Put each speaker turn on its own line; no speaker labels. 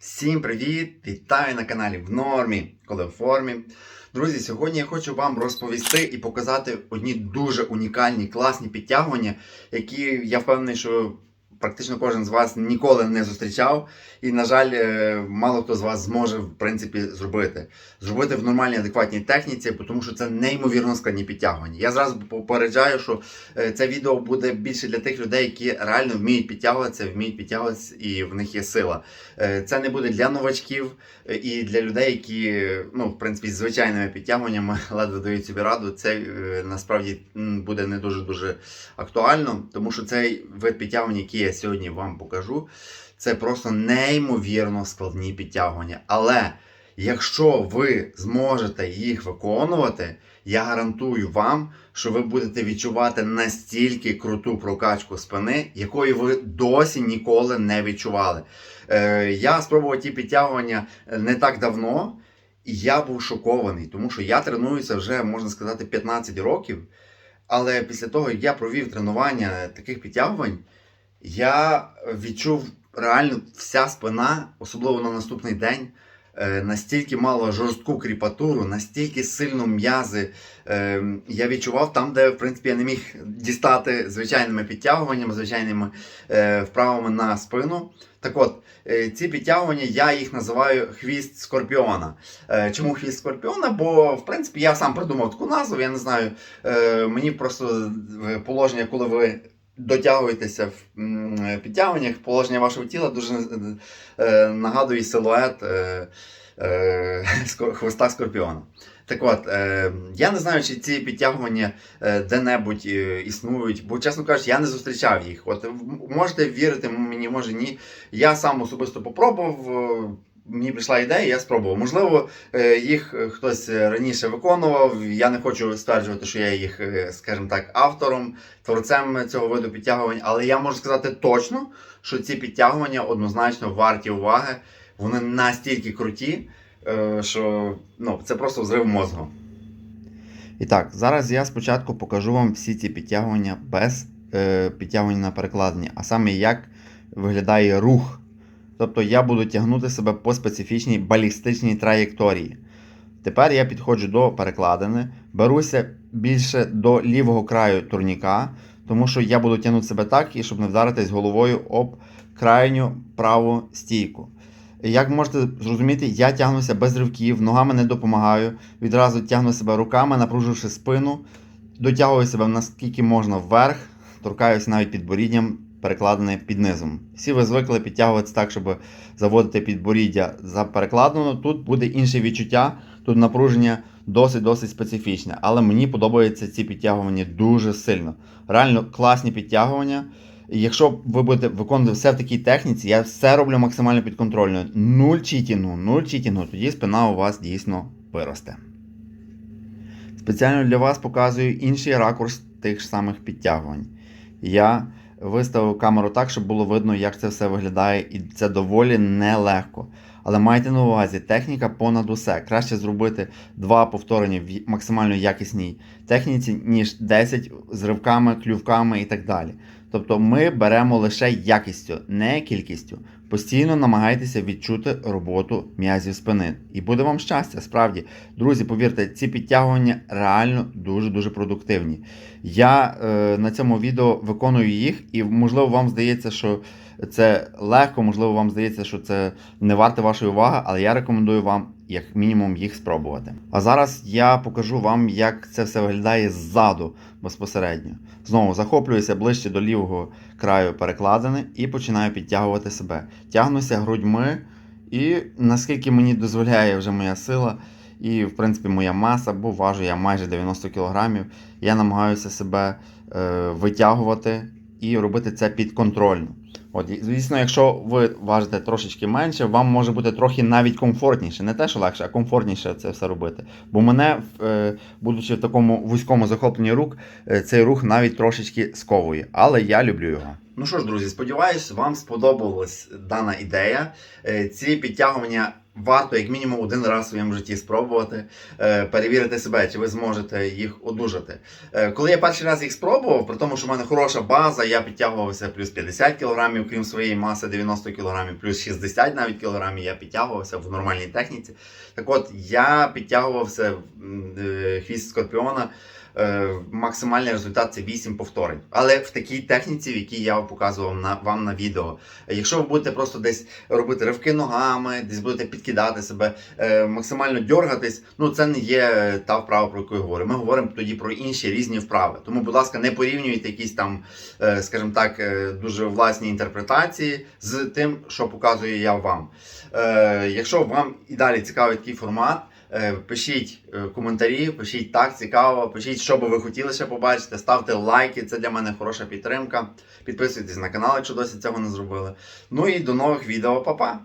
Всім привіт! Вітаю на каналі в нормі, коли в формі. Друзі, сьогодні я хочу вам розповісти і показати одні дуже унікальні, класні підтягування, які я впевнений, що практично кожен з вас ніколи не зустрічав. І, на жаль, е, мало хто з вас зможе в принципі зробити. Зробити в нормальній адекватній техніці, тому що це неймовірно складні підтягування. Я зразу попереджаю, що е, це відео буде більше для тих людей, які реально вміють підтягуватися, вміють підтягуватися і в них є сила. Е, Це не буде для новачків і для людей, які, ну, в принципі, з звичайними підтягуваннями ледве дають собі раду. Це насправді буде не дуже дуже актуально, тому що цей вид підтягування, який я сьогодні вам покажу, це просто неймовірно складні підтягування. Але якщо ви зможете їх виконувати, я гарантую вам, що ви будете відчувати настільки круту прокачку спини, якої ви досі ніколи не відчували. Е, я спробував ті підтягування не так давно, і я був шокований, тому що я тренуюся вже, можна сказати, 15 років. Але після того, як я провів тренування таких підтягувань, я відчув реально вся спина, особливо на наступний день, е, настільки мала жорстку кріпатуру, настільки сильно м'язи е, я відчував там, де в принципі я не міг дістати звичайними підтягуваннями, звичайними е, вправами на спину. Так от, ці підтягування я їх називаю хвіст скорпіона. Чому хвіст скорпіона? Бо в принципі я сам придумав таку назву, я не знаю. Мені просто положення, коли ви дотягуєтеся в підтягуваннях, положення вашого тіла дуже е, нагадує силует е, е, хвоста скорпіона. Так от, е, я не знаю, чи ці підтягування е, де-небудь е, існують, бо, чесно кажучи, я не зустрічав їх. От можете вірити мені, може ні. Я сам особисто попробував. Е, Мені прийшла ідея, я спробував. Можливо, е, їх е, хтось раніше виконував. Я не хочу стверджувати, що я їх, е, скажімо так, автором, творцем цього виду підтягувань, але я можу сказати точно, що ці підтягування однозначно варті уваги. Вони настільки круті, е, що ну, це просто взрив мозгу. І так, зараз я спочатку покажу вам всі ці підтягування без е, підтягування на перекладення, а саме як виглядає рух. Тобто я буду тягнути себе по специфічній балістичній траєкторії. Тепер я підходжу до перекладини, беруся більше до лівого краю турніка, тому що я буду тягнути себе так, і щоб не вдаритись головою об крайню праву стійку. Як можете зрозуміти, я тягнуся без ривків, ногами не допомагаю, відразу тягну себе руками, напруживши спину, дотягую себе наскільки можна вверх, торкаюся навіть підборіддям, перекладене під низом. Всі ви звикли підтягуватися так, щоб заводити підборіддя за перекладину. Тут буде інше відчуття, тут напруження досить-досить специфічне. Але мені подобаються ці підтягування дуже сильно. Реально класні підтягування. Якщо ви будете виконувати все в такій техніці, я все роблю максимально підконтрольно. Нуль читінгу, нуль читінгу, тоді спина у вас дійсно виросте. Спеціально для вас показую інший ракурс тих ж самих підтягувань. Я виставив камеру так, щоб було видно, як це все виглядає, і це доволі нелегко. Але майте на увазі, техніка понад усе. Краще зробити два повторення в максимально якісній техніці, ніж 10 з ривками, клювками і так далі. Тобто ми беремо лише якістю, не кількістю. Постійно намагайтеся відчути роботу м'язів спини. І буде вам щастя, справді. Друзі, повірте, ці підтягування реально дуже-дуже продуктивні. Я е, на цьому відео виконую їх, і можливо вам здається, що це легко, можливо, вам здається, що це не варте вашої уваги, але я рекомендую вам як мінімум їх спробувати. А зараз я покажу вам, як це все виглядає ззаду безпосередньо. Знову захоплююся ближче до лівого краю перекладини і починаю підтягувати себе. Тягнуся грудьми, і наскільки мені дозволяє вже моя сила. І, в принципі, моя маса, бо важу я майже 90 кг. Я намагаюся себе е, витягувати і робити це підконтрольно. От, звісно, якщо ви важите трошечки менше, вам може бути трохи навіть комфортніше. Не те, що легше, а комфортніше це все робити. Бо мене, е, будучи в такому вузькому захопленні рук, е, цей рух навіть трошечки сковує. Але я люблю його. Ну що ж, друзі, сподіваюсь, вам сподобалась дана ідея. Е, Ці підтягування варто як мінімум один раз в своєму житті спробувати, е, перевірити себе, чи ви зможете їх одужати. Е, Коли я перший раз їх спробував, при тому, що в мене хороша база, я підтягувався плюс 50 кг, крім своєї маси 90 кг, плюс 60 навіть кілограмів я підтягувався в нормальній техніці. Так от, я підтягувався е, хвіст скорпіона. Максимальний результат це 8 повторень. Але в такій техніці, в якій я показував на, вам на відео. Якщо ви будете просто десь робити ривки ногами, десь будете підкидати себе, е, максимально дьоргатись, ну це не є та вправа, про яку я говорю. Ми говоримо тоді про інші різні вправи. Тому, будь ласка, не порівнюйте якісь там, е, скажімо так, е, дуже власні інтерпретації з тим, що показую я вам. Е, Якщо вам і далі цікавий такий формат. е, Пишіть е, коментарі, пишіть так, цікаво, пишіть, що би ви хотіли ще побачити, ставте лайки, це для мене хороша підтримка. Підписуйтесь на канал, якщо досі цього не зробили. Ну і до нових відео, па-па!